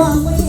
ส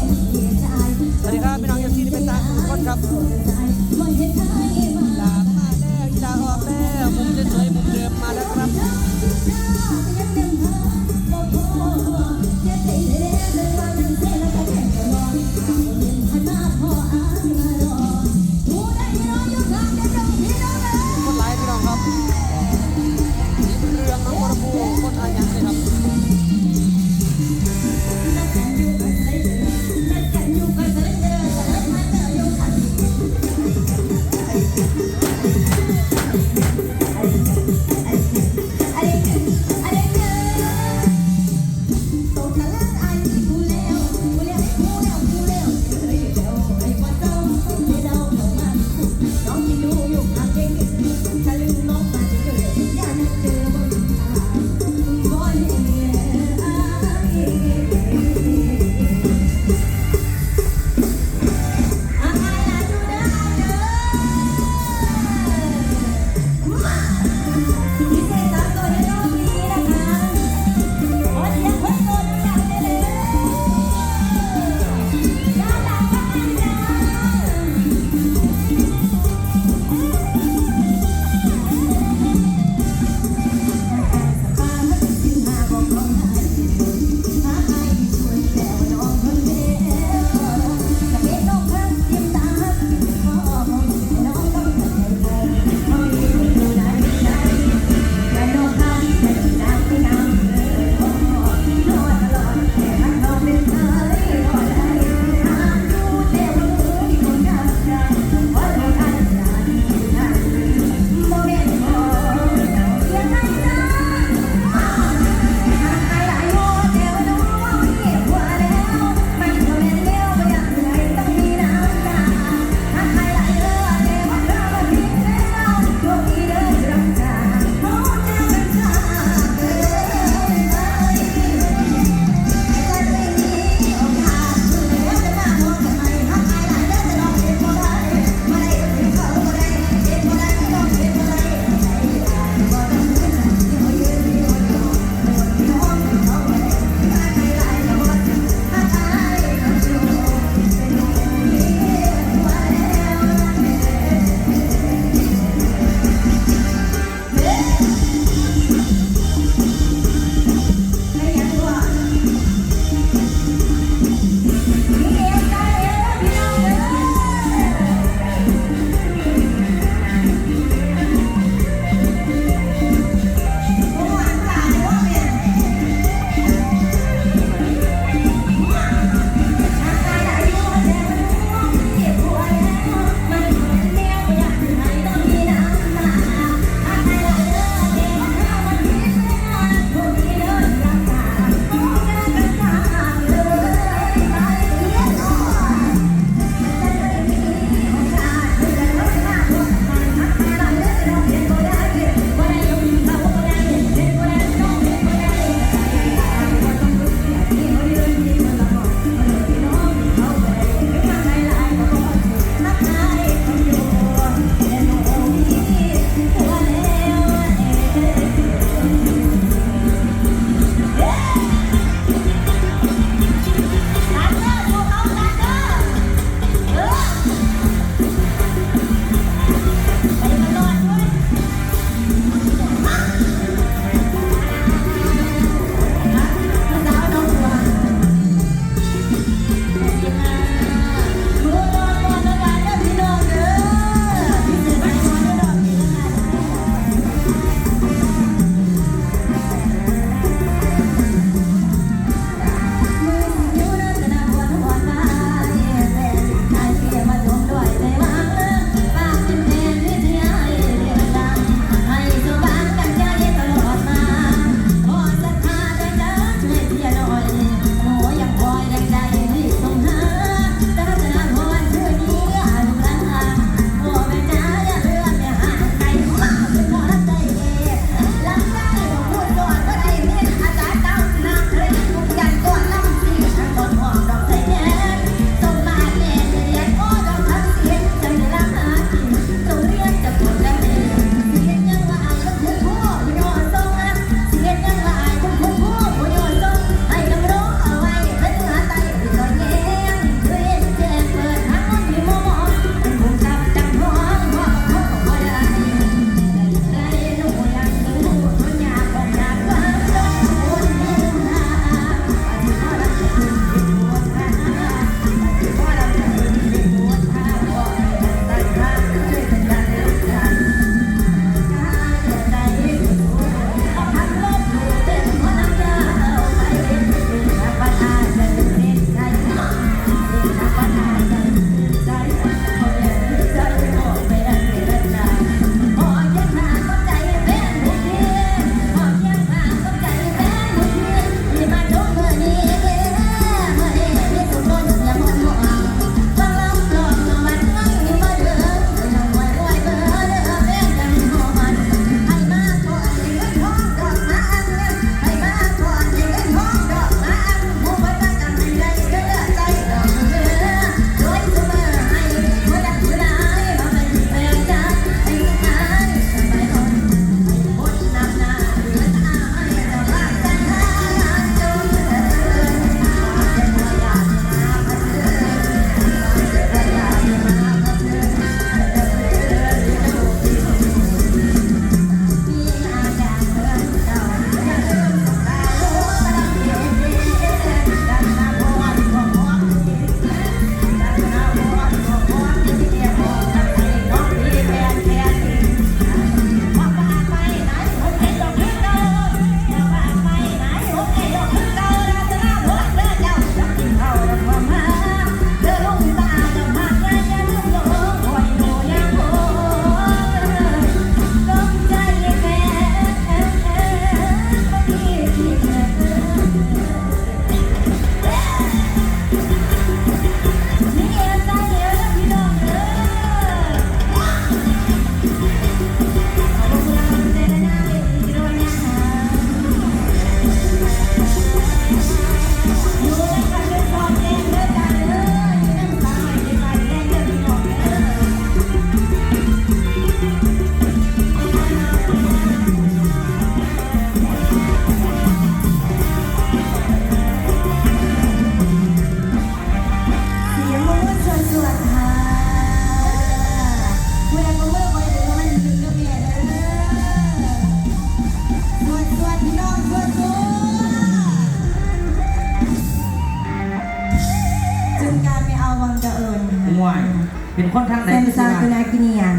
คนทางไหแซนมคือซาสิกุว่านากินียน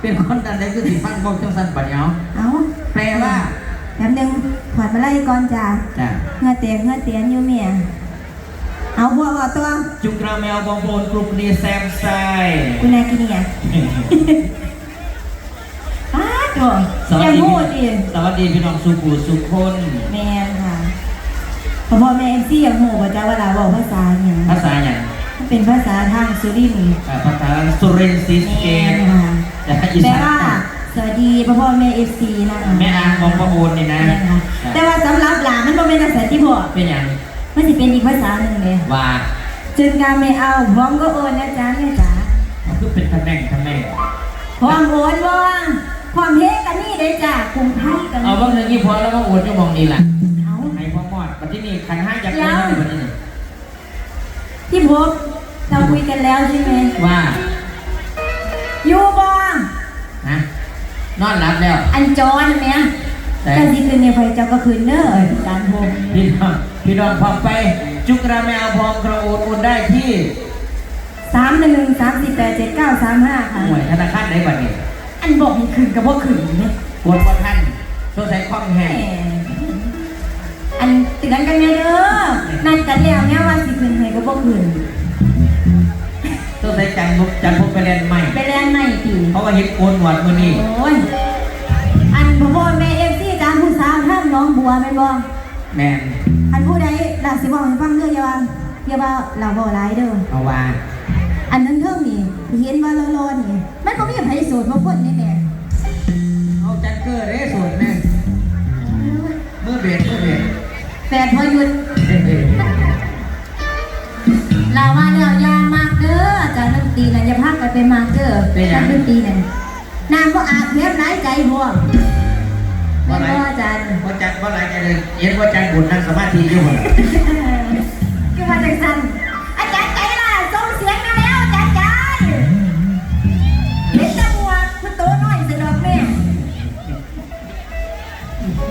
เป็นคนทางไหนคือสิฟังบอกจังสันปัญญาเอ้าแปลว่าแป๊บนึงถอดมาไล่ก่อนจ้าจ้ะเงาเตียงเงาเตียนอยู่เมียเอาบัวบ่ตัว จุกราแมวบองโบนกลุ่มนี้แซมไซกุนากินียนอ้าตัวสวัสอย่าดีพูดดิสวัสดีพี่น้องสุขูสุขคนแม่นค่ะพ่อพ่อแม่เอ็มซี่อย่างโหบ่จ้าเวลาบอกภาษาอย่างภาษาอย่างมัน เป็นภาษาทางสุรินทร์อ่าภาษาสุรินทร์ซีสเกแม่ตนค่ะแต่อีแปลสานว่าสวัสดีพ่อพ่อแม่เอฟซีนะคะแม่อางบองโบนนี่นะแม่นค่ะแต่ว่าสำหรับหลานมันบ่เป็นภาษาที่พ่อเป็นอย่างมันสิเป็นอีกภาษาหนึ่งเลยว่าจึงการไม่เอาพร้อมก็โอนนะจ๊ะแม่จ๋ามันคือเป็นตำแหน่งตำแหน่งพร้อมโอนบ่พร้อมเฮกันนี่เลยจ้ะกรุงไทยกันเอาบ้างหนึ่งที่พอแล้วก็อวดจะมองนี่แหละเอาให้พ่อมอดปัจจุบันขันห้ายักษ์เลยในวันนี้นี่ที่พบ เราคุยกันแล้วใช่ไหมว่าอยู่บ่นะนอนหลับแล้ว อันจอนแม่แต่กันสิคืนเนี่ยไฟเจ้าก็คืนเด้อการพบพี่น้องพี่น้องพร้อมไป จุกราแมวพร้อมกระโอนโอนได้ที่สามหนึ่งสามสี่แปดเจ็ดเก้าสามห้าค่ะหน่วยธนาคารไหนบัดนี้อันบอกให้คืนกับว่าคืนเนี่ยกดบ่ทันต้องใช้ข้อมแห้งอันเตือนกันเนี่ยเด้อนัดกันแล้วเนี่ยว่าสิคืนให้ก็บ่คืน ต้องใช้จันทร์บุกจันทร์พบไปเรียนใหม่ไปแลนด์ใหม่ตีเพราะว่าเห็นโกนหนวดมือนี่โอ้ย อันพ่อพ่อแม่เอฟซีจามผู้สาวท่ามน้องบัวแม่นบ่แมนอันผู้ใดหลักสิบอกให้ฟังเด้ออย่าว่าอย่าว่าเราบ่ร้ายเด้อเอาว่าอันนั้นเทิงนี่ที่เห็นว่าร้อนๆนี่ มันบ่มีไผโสดบ่คนนี่แม่เอาจันเกอร์เด้ส น้ำบ่อาบเพียบหลายใจบ่แม่นบ่อาจารย์ว่าจันว่าอะไรกันเลยเห็นว่าจันบุญนั่งสมาธิอยู่หมดคือว่าจังสันอาจารย์ใจล่ะส่งเสียงมาแล้วอาจารย์ใจเห็นแตะบัวคุณโตน้อยสดอกแม่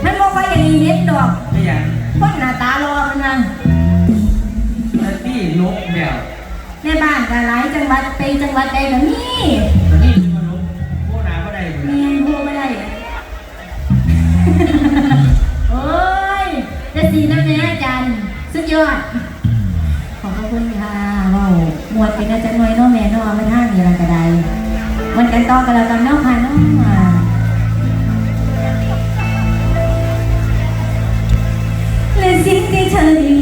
มันบอกว่าอย่างนี้เห็นดอกไม่อย่างคนหน้าตารอมันนะแล้วพี่ลกแบบในบ้านก็หลายจังหวัดไปจังหวัดใดก็มีแล้วนี่ ดีนะแม่อาจารย์สุดยอด ขอบคุณค่ะว้าหมวดเป็นอาจารย์น้อยน้องแม่น้องม่ท่ามีอะไรก็ได้มันกันต่อกันแล้วกันน้องพันน้องมาและสิ่งที่เธอได้